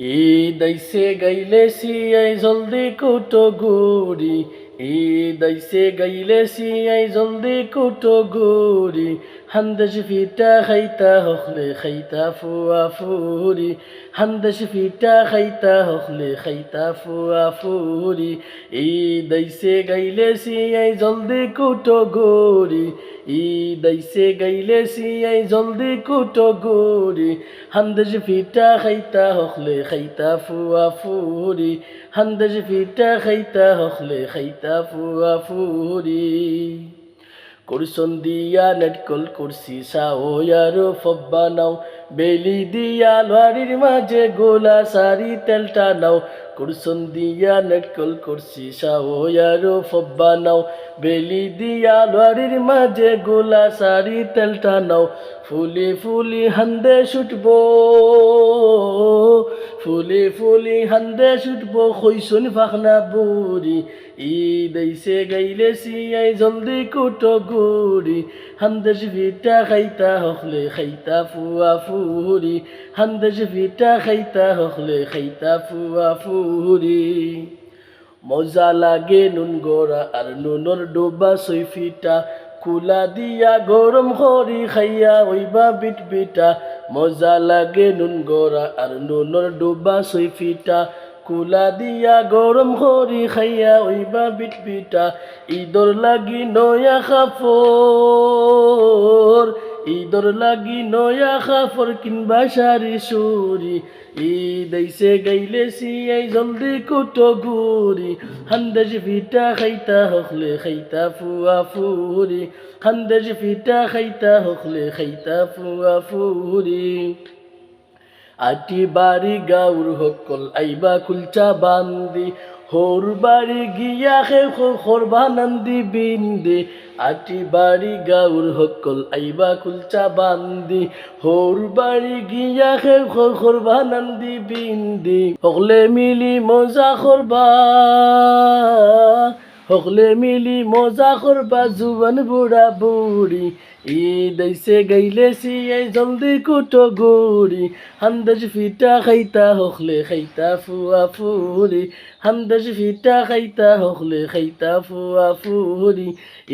ঈদাইছে গাইলে সিয়াই জলদি কুটো গুড়ি। ঈদাইছে গাইলে সিয়াই জলদি কুটো গুড়ি। হান্দাস ফিটা খাইতা হখলে খাইতা ফুয়া ফুরি হান্দাস ফিটা খাইতা হখলে খাইতা ফুয়া ফুরি ঈদাইছে গাইলে সিয়াই জলদি কুটো গুড়ি। ঈদাইছে গাইলে সিয়াই জলদি কুটো গুড়ি হান্দাজ ফিটা খাইতা হখলে খাইতা ফুয়া ফুরি হান্দাজ ফিটা খাইতা হখলে খাইতা ফুয়া ফুরি করসন দিয়া নেটকল করছি, সাও ইয়ারো ফব্বা নাও, বেলি দিয়া লড়ির মাঝে গোলা সারি তেলটা নাও করসন দিয়া নেটকল করছি সাও ইয়ারো ফব্বা নাও। বেলি দিয়া লড়ির মাঝে গোলা সারি তেলটা নাও। ফুলি ফুলি হান্দে ছুটবো। ফুলি ফুলি হান্দে ছুটবো খৈসুন ফাখনা বুড়ি ই আইসে গাইলে সিয়াই জলদি কুটো গুড়ি হান্দেশ ভিটা খাইতা হকলে খাইতা ফুয়া ফুরি হান্দেশ ভিটা খাইতা হকলে খাইতা ফুয়া ফুরি মজা লাগে নুন গোড়া আর নুনর ডোবা সৈফিটা কুলা দিয়া গরম করি খাইয়া ওইবা বিট বিটা। মজা লাগে নুন গোড়া আর নুনর ডোবা সৈফিটা কুলা দিয়া গরম করি খাইয়া ওইবা বিটপিটা ঈদর লাগি নয়া খাফর ঈদর লাগি নয়া খাফর কিনবা সারি সুরি ঈদ আইসে গাইলে সিয়াই জলদি কুটো গুরি হান্দাজ ফিটা খাইতা হখলে খাইতা ফুয়া ফুরি। হান্দাজ ফিটা খাইতা হখলে খাইতা ফুয়া ফুরি। আটি বাড়ি গাউর হকল আইবা কুলচা বান্দি। হোর বাড়ি গিয়া খে খরবা নন্দি বিন্দি। আটি বাড়ি গাউর হকল, আইবা কুলচা বান্দি। হোর বাড়ি গিয়া হে খরবা নন্দি বিন্দি। হকলে মিলি মজা করবা। হকলে মিলি মজা করবা, জুবান বুড়া বুড়ি। ঈদ আইসে গাইলে সিয়াই জলদি কুটো গুড়ি। হান্দাজ ফিটা খাইতা হকলে খাইতা ফুয়া ফুরি হান্দাজ ফিটা খাইতা হকলে খাইতা ফুয়া ফুরি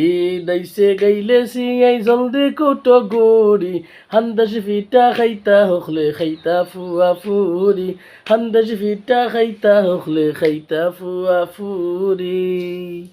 ঈদ আইসে গাইলে সিয়াই জলদি কুটো গুড়ি। হান্দাজ ফিটা খাইতা হকলে খাইতা ফুয়া ফুরি হান্দাজ ফিটা খাইতা হকলে খাইতা ফুয়া ফুরি